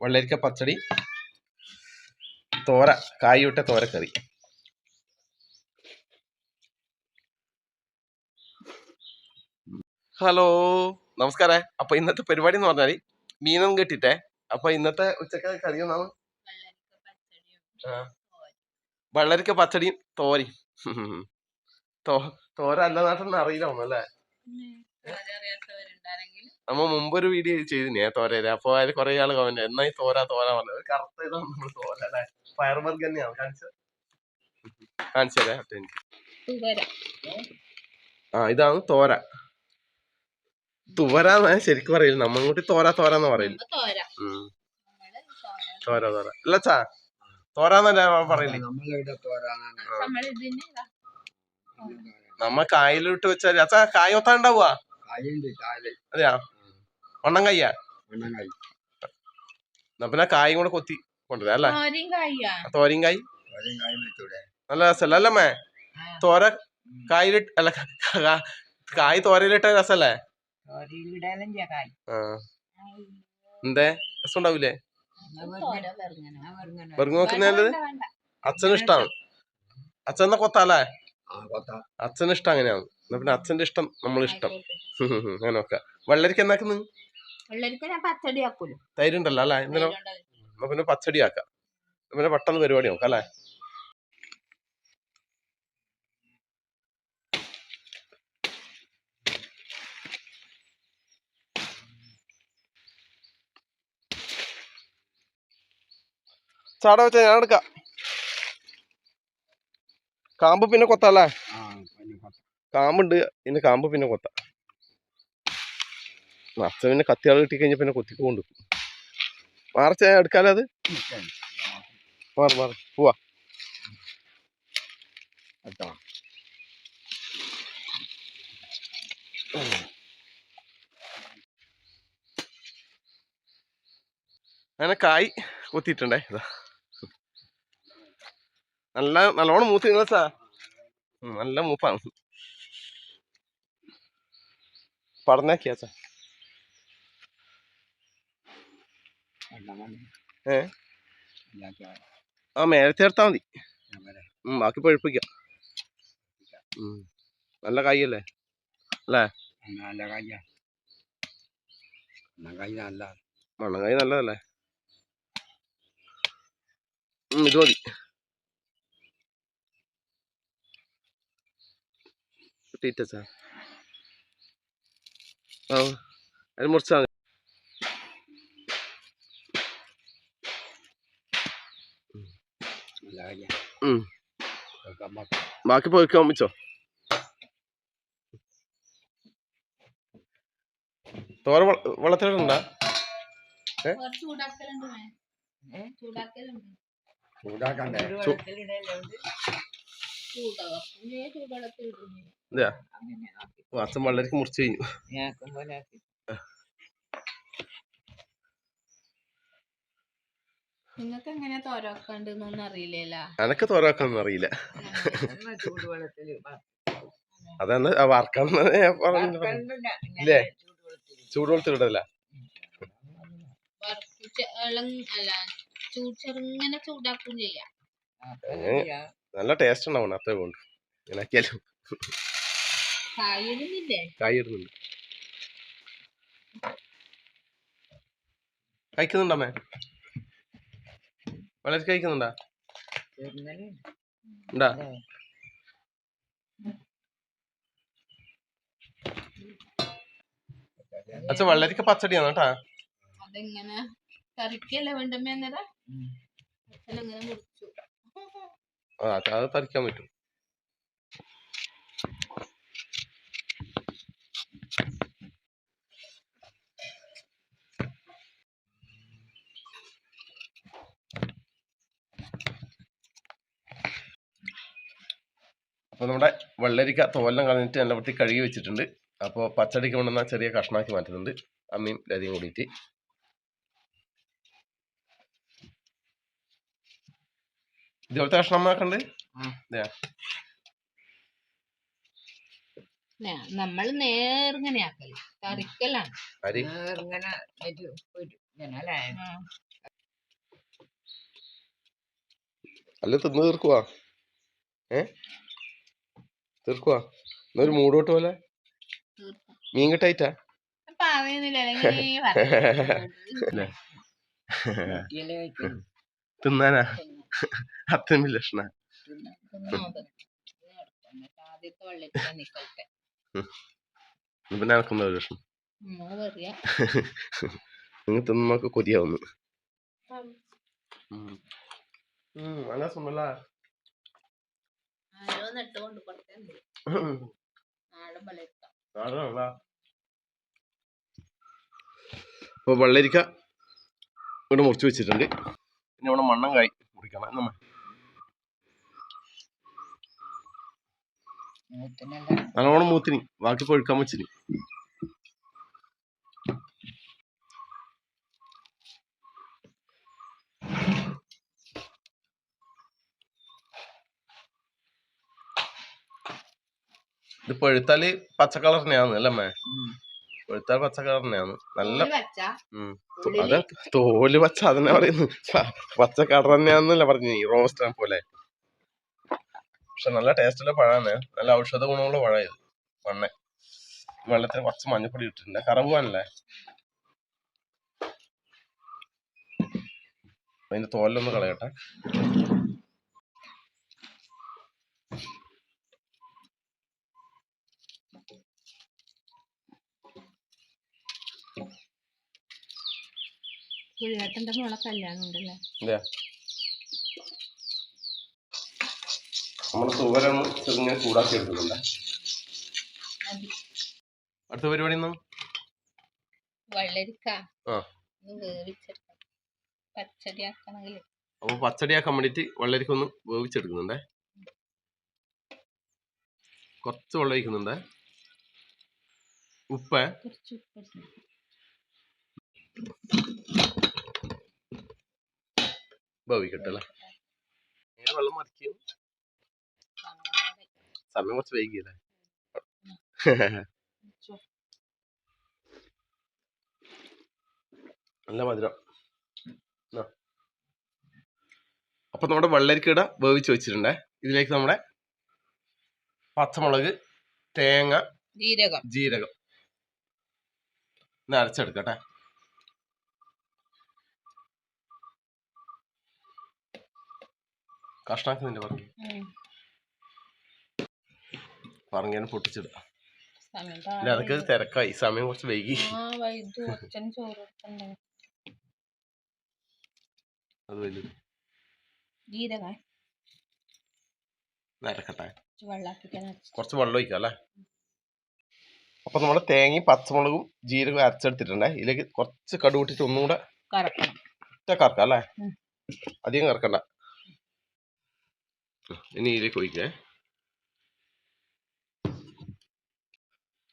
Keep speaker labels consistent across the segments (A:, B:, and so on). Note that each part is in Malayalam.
A: വെള്ളരിക്ക പച്ചടി തോര കായിട്ട തോരക്കറി. ഹലോ നമസ്കാരം. അപ്പൊ ഇന്നത്തെ പരിപാടി എന്ന് പറഞ്ഞാൽ മീനൊന്നും കിട്ടിട്ടെ അപ്പൊ ഇന്നത്തെ ഉച്ചയ്ക്ക് കറി ഒന്നാണ്? വെള്ളരിക്ക പച്ചടിയും തോരയും. തോ തോര അല്ല നാട്ടിൽ അറിയില്ല ഒന്നല്ലേ നമ്മ മുമ്പൊരു വീഡിയോ ചെയ്തിന്. തോരയിൽ അപ്പൊ അതിൽ കുറെ ആൾ കമന്റ് എന്നായി ഈ തോര തോര പറഞ്ഞത്? കറുത്ത ഇതാണ് നമ്മൾ തോര അല്ലെ? ഫയർ ബർഗ് തന്നെയാണ് കാണിച്ചത് കാണിച്ചു തരാം. ആ ഇതാണ് തോര. തുവരാന്ന് ശരിക്കും പറയില്ല. നമ്മ കൂട്ടി തോര തോര എന്ന് പറയില്ല. തോര. തോര. അല്ല ചാ തോരാന്നല്ല പറയില്ലേ
B: നമ്മളിവിടെ തോരാനാണ്
A: നമ്മ കായലിട്ട് വെച്ചാൽ അച്ഛാ കായ ഒത്താണ്ടാവുക അതെയാ? വണ്ണം കയ്യാ എന്നാ പിന്നെ കായും കൂടെ കൊത്തി കൊണ്ടുവരാം അല്ലേ?
C: തോരയും
A: കായ് നല്ല രസമല്ലേ അല്ലമ്മേ തോര കായിലിട്ട് അല്ല കായ് തോരയിലിട്ട രസല്ലേ? എന്തേ? രസം ഉണ്ടാവൂലേ വെറുങ്ങ നോക്കുന്നല്ലത് അച്ഛന് ഇഷ്ടമാണ് അച്ഛൻ എന്നാ കൊത്താല്ലേ
B: ആ കൊത്ത.
A: അച്ഛന് ഇഷ്ടം അങ്ങനെയാണ്. എന്നാ പിന്നെ അച്ഛന്റെ ഇഷ്ടം നമ്മൾ ഇഷ്ടം അങ്ങനെ നോക്കാം. വെള്ളരിക്ക് എന്നാക്കുന്നു
C: വെള്ളരിക്ക ഞാൻ പച്ചടി ആക്കൂലോ.
A: തൈരുണ്ടല്ലോ അല്ലേ? ഇന്നലെ എന്നാ പിന്നെ പച്ചടി ആക്കാം പിന്നെ പെട്ടെന്ന് പരിപാടി നോക്കാം അല്ലേ? ചാട വെച്ച ഞാൻ എടുക്കാം. കാമ്പ് പിന്നെ കൊത്താല്ലേ
B: പിന്നെ
A: കാമ്പുണ്ട് ഇതിന് കാമ്പ് പിന്നെ കൊത്ത. അച്ഛൻ പിന്നെ കത്തിയാൾ കിട്ടി കഴിഞ്ഞ പിന്നെ കൊത്തിക്കൊണ്ട് മാർച്ച എടുക്കാലോ അത്. മാറി മാറി. പോവാ. അങ്ങനെ കായ് കൊത്തിയിട്ടുണ്ടേ. ഇതാ. നല്ല നല്ലോണം മൂത്ത് നിങ്ങളാ നല്ല മൂപ്പാണ്. പറഞ്ഞാക്കിയാച്ചാ
B: എല്ലാം മതി.
A: ഏ ആ മേലെ ചേർത്താ മതി ബാക്കി പഴുപ്പിക്കാം. നല്ല കായല്ലേ
B: നല്ല കായ നല്ല
A: മണ്ണങ്കായ് നല്ലതല്ലേ ഇത് മതി കിട്ടിയിട്ടാ ആ അത് മുറിച്ചാ മതി
B: നല്ല കായ
A: ഉം.
B: കേൾക്കാൻ പാടില്ല.
A: ബാക്കി പോയിക്കാൻ വെച്ചോ തോര ഓ, അച്ഛൻ വെള്ളരിക്ക് മുറിച്ച് കഴിഞ്ഞു.
C: നിങ്ങൾക്ക് എങ്ങനെ തോരക്കണ്ടെന്നൊന്നും അറിയില്ലല്ലോ
A: എനക്ക് തോര വെക്കാനൊന്നും അറിയില്ല അതാണ് വറക്കണം ഇല്ലേ? ചൂടുവെള്ളത്തിലിടല്ല
C: വറുത്ത് ഇളം അല്ല ചൂട് ചെറുങ്ങനെ ചൂടാക്കും ചെയ്യാം
A: നല്ല ടേസ്റ്റ് ഉണ്ടാവണം അത്രേ കൊണ്ട്
C: കായിടുന്നില്ലേ
A: കായ് ഇടുന്നുണ്ട് കഴിക്കുന്നുണ്ടമ്മേ വളരെ കഴിക്കുന്നുണ്ടാ? ഉണ്ടാ? അച്ഛ വെള്ളരിക്ക പച്ചടിയാണ് കേട്ടാ
C: അതെങ്ങനെ? കറിക്കല്ലേ വേണ്ടമ്മ അന്നേരം?
A: അത് അത് തറിക്കാൻ പറ്റും. അപ്പോൾ നമ്മുടെ വെള്ളരിക്ക തോലം കളഞ്ഞിട്ട് നല്ല വൃത്തി കഴുകി വെച്ചിട്ടുണ്ട്. അപ്പോൾ പച്ചടിക്ക് കൊണ്ടുവന്ന ചെറിയ കഷ്ണാക്കി മാറ്റുന്നുണ്ട്. അമ്മയും ലതിയും കൂടിയിട്ട്. ഇതുപോലത്തെ കഷ്ണം ആക്കണ്ട്
C: നമ്മൾ നേർങ്ങനെ ആക്കൽ. കറിക്കലാണ് നേർങ്ങനെ
A: അല്ല തിന്നു തീർക്കുവാ. ഏ? തീർക്കുവാ? എന്നൊരു മൂടോട്ട് പോലെ. മീൻ കിട്ടായിട്ടാ. തിന്നാനാ? അത്രയും ലക്ഷണ. പിന്നെ നടക്കുന്ന ഒരു ലക്ഷണം നിങ്ങൾ തിന്നൊക്കെ കൊതിയാവുന്നു. നല്ല സുമല്ല
C: ആരോ നട്ട് കൊണ്ട് വെള്ളരിക്ക
A: അപ്പൊ വെള്ളരിക്ക ഇവിടെ മുറിച്ച് വെച്ചിട്ടുണ്ട്. പിന്നെ ഇവിടെ മണ്ണം കായ് മുറിക്കണം. നമ്മ
C: മൂത്തിനല്ല
A: നല്ലോണം മൂത്തിനി. ബാക്കി പൊഴുക്കാൻ വെച്ചിനി. ഇത് പഴുത്താൽ പച്ച കളർ തന്നെയാണ് അല്ലേ അമ്മേ പഴുത്താൽ പച്ച കളർ തന്നെയാണ് നല്ല. അത് തോൽ പച്ച അതന്നെ പറയുന്നു. പച്ച കളർ തന്നെയാന്നല്ല പറഞ്ഞു റോസ്റ്റ് പോലെ. പക്ഷെ നല്ല ടേസ്റ്റുള്ള പഴമാണ് നല്ല ഔഷധ ഗുണമുള്ള പഴയത് ഇത്. മണ്ണ. വെള്ളത്തിൽ കുറച്ച് മഞ്ഞപ്പൊടി ഇട്ടിട്ടുണ്ട്. കറവുവാനല്ലേ അതിന്റെ തോലൊന്ന് കളയട്ടെ.
C: പുള്ളിയേട്ടന്റെ മോളെ കല്യാണം ഉണ്ടല്ലേ?
A: നമ്മൾ ചൂടാക്കി എടുക്കുന്നുണ്ട്. അടുത്ത പരിപാടി
C: വെള്ളരിക്ക. ഒന്ന് പച്ചടി ആക്കണമെങ്കിൽ
A: അപ്പൊ പച്ചടിയാക്കാൻ വേണ്ടിട്ട് വെള്ളരിക്കൊന്ന് വേവിച്ചെടുക്കുന്നുണ്ടേ? കുറച്ച് വെള്ളം ഒഴിക്കുന്നുണ്ട്? ഉപ്പ്.
C: ഉപ്പ്
A: അല്ലേ? വെള്ളം മറിക്കും. സമയം കുറച്ച് വൈകിയല്ലേ? നല്ല മധുരം. അപ്പൊ നമ്മുടെ വെള്ളരിക്കട വേവിച്ച് വെച്ചിട്ടുണ്ടേ. ഇതിലേക്ക് നമ്മുടെ പച്ചമുളക് തേങ്ങ
C: ജീരകം.
A: ജീരകം. അരച്ചെടുക്കട്ടെ കഷ്ണാക്കുന്നില്ല പറഞ്ഞു
C: പറഞ്ഞു
A: പൊട്ടിച്ചിടാം അതൊക്കെ തിരക്കായി. സമയം കുറച്ച് വൈകി. അത് വലുത്. നരക്കട്ടെ കുറച്ച് വെള്ളം ഒഴിക്കാം അല്ലേ? അപ്പൊ നമ്മൾ തേങ്ങയും പച്ചമുളകും ജീരകവും അരച്ചെടുത്തിട്ടുണ്ടേ. ഇതിലേക്ക് കുറച്ച് കടുകൂട്ടിട്ട് ഒന്നുകൂടെ കറക്കാം അല്ലേ. അധികം കറക്കണ്ട. ഇനി ഇതിലേക്ക് ഒഴിക്കേ.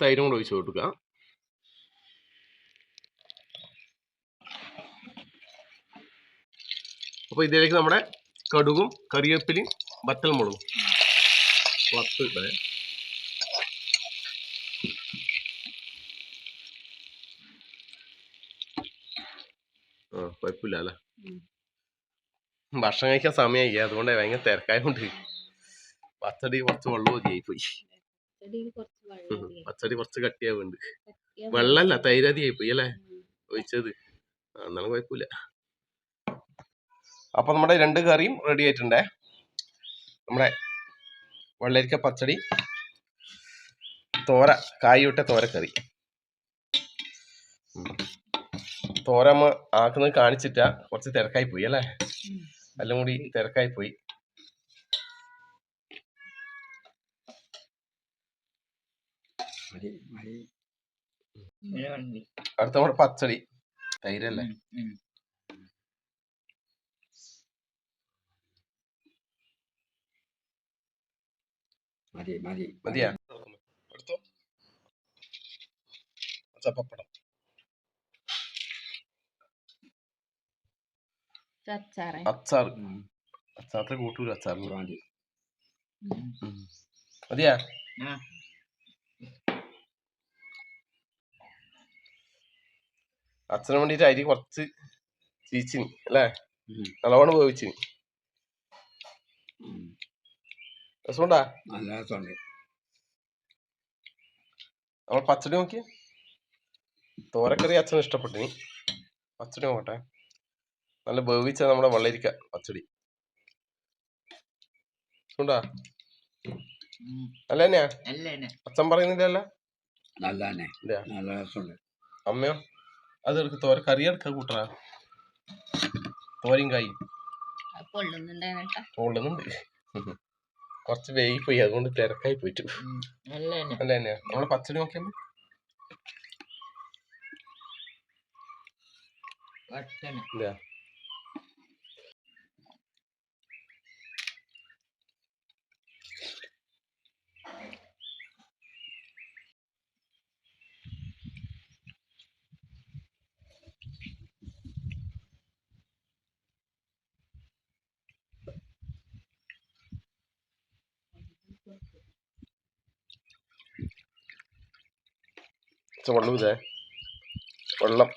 A: തൈരും കൂടെ ഒഴിച്ച് കൊടുക്കുക. അപ്പൊ ഇതിലേക്ക് നമ്മുടെ കടുകും കറിവേപ്പിലയും വറ്റൽ മുളകും വത്ത് ഇടേ ആ കുഴപ്പമില്ല അല്ലേ. ഭക്ഷണം കഴിക്കാൻ സമയമായി അതുകൊണ്ട് ഭയങ്കര തിരക്കായതുകൊണ്ട് പച്ചടി കുറച്ച് വെള്ളം ഒതിയായി പോയി. പച്ചടി കുറച്ച്
C: കട്ടിയാവുണ്ട്.
A: വെള്ളല്ല തൈരതിയായി പോയി അല്ലേ. ഒഴിച്ചത്. എന്നാലും കുഴപ്പമില്ല. അപ്പൊ നമ്മുടെ രണ്ട് കറിയും റെഡി ആയിട്ടുണ്ടേ? നമ്മുടെ വെള്ളരിക്ക പച്ചടി തോര കായിട്ട തോരക്കറി. തോരമ്മ തോര ആക്കുന്നത് കാണിച്ചിട്ടാ കുറച്ച് തിരക്കായി പോയി അല്ലേ. എല്ലാം കൂടി തിരക്കായി പോയി. അടുത്ത നമ്മുടെ പച്ചടി. തൈരല്ലേ മതിയാ? അടുത്തോ. ചപ്പപ്പടം. അച്ചാർ
B: ഉം.
A: അച്ചാറിന്റെ കൂട്ടൂല അച്ചാറിന്. മതിയാ. അച്ഛന് വേണ്ടിട്ട് അരി കുറച്ച് ചീച്ചിന് അല്ലേ നല്ലവണ്ണം വേവിച്ചിനി രസമുണ്ടാ?
B: നല്ല രസമുണ്ട്.
A: നമ്മൾ പച്ചടി നോക്കി. തോരക്കറി അച്ഛന് ഇഷ്ടപ്പെട്ടിനി പച്ചടി നോക്കട്ടെ. നല്ല വേവിച്ച നമ്മുടെ വെള്ളരിക്ക പച്ചടി. ഉണ്ടാ. അല്ല തന്നെയാ അച്ഛൻ
B: പറയുന്നില്ല
A: അമ്മയോ? അത് എടുക്ക തോര കറി എടുക്ക കൂട്ടറാ തോരയും കായി. കൊള്ളുന്നുണ്ട് കുറച്ച് വേഗി പോയി അതുകൊണ്ട് തിരക്കായി പോയിട്ടു. അല്ല തന്നെയാ നമ്മൾ പച്ചടി നോക്കിയാ
C: പച്ചടി.
A: ഇല്ല. വെള്ളം ഇതേ വെള്ളം.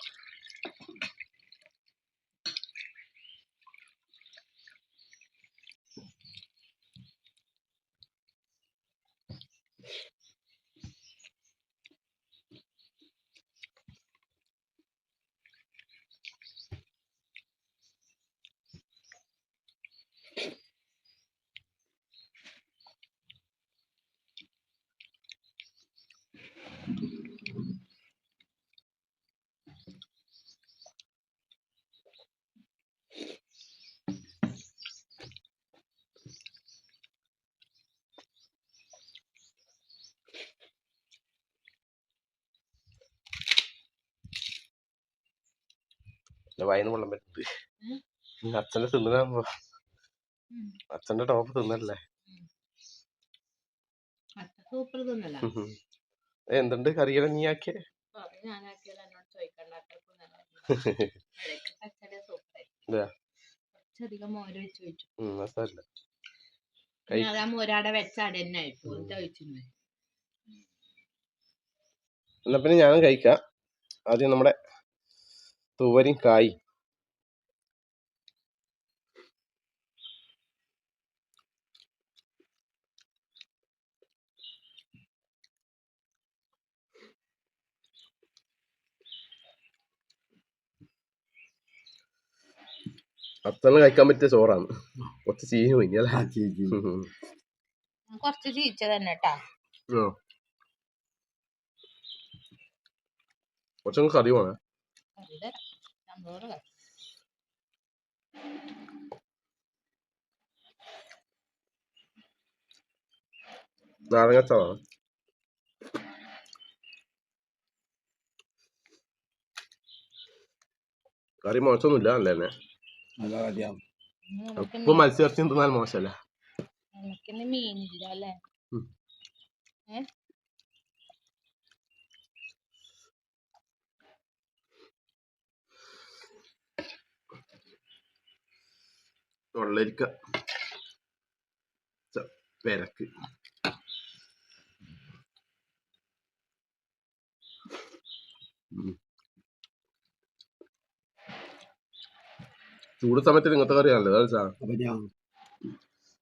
A: എന്റെ വായിന്ന് വെള്ളം പറ്റുന്നത് അച്ഛന്റെ തിന്നതാകുമ്പോ അച്ഛന്റെ ടോപ്പ് തിന്നല്ലേ? എന്തുണ്ട് കറികളെ നീ ആക്കിയേ? എന്നാ പിന്നെ ഞാനും കഴിക്കാം. ആദ്യം നമ്മുടെ തുവരും കായ് അത്തന്നെ കഴിക്കാൻ പറ്റിയ ചോറാണ്. കുറച്ച് ചീഞ്ഞ് പോയി. അല്ലേ.
C: കുറച്ച് ചീച്ച തന്നെ കേട്ടാ
A: കറി വേണം
C: കറി തരാം സന്തോഷം കറി
A: നാരങ്ങച്ചാറാണ് കറി മോശമൊന്നുമില്ല നല്ല തന്നെ.
B: നല്ല
A: ഇപ്പൊ മത്സ്യർച്ചി തിന്നാൽ മോശമല്ല?
C: മീനില്ല അല്ലേ?
A: വെള്ളരിക്ക പെരക്ക്. ചൂട് സമയത്ത് ഇങ്ങനത്തെ കറിയാണല്ലോ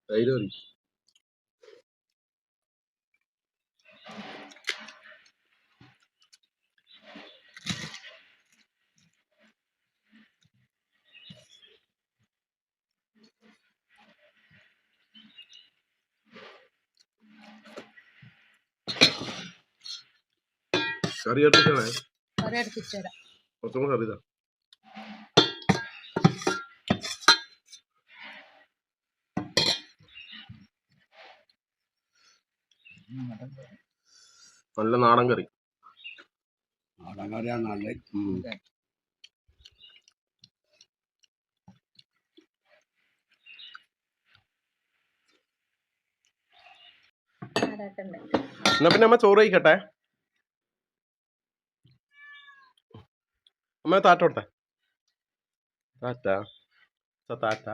A: തൈര് കറി. കറി അടുപ്പിച്ചാണേ?
C: കറി അടുപ്പിച്ചു തരാം.
A: കുറച്ചും കൂടെ കറി നല്ല നാടൻ കറി.
B: നാടൻ കറിയാണ്
C: നല്ല
A: എന്നാ പിന്നെ അമ്മ ചോറ് കഴിക്കട്ടെ? मैं तो आटोड़ता उड़ता आटा सत आटा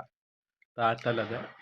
A: तो आटा लगा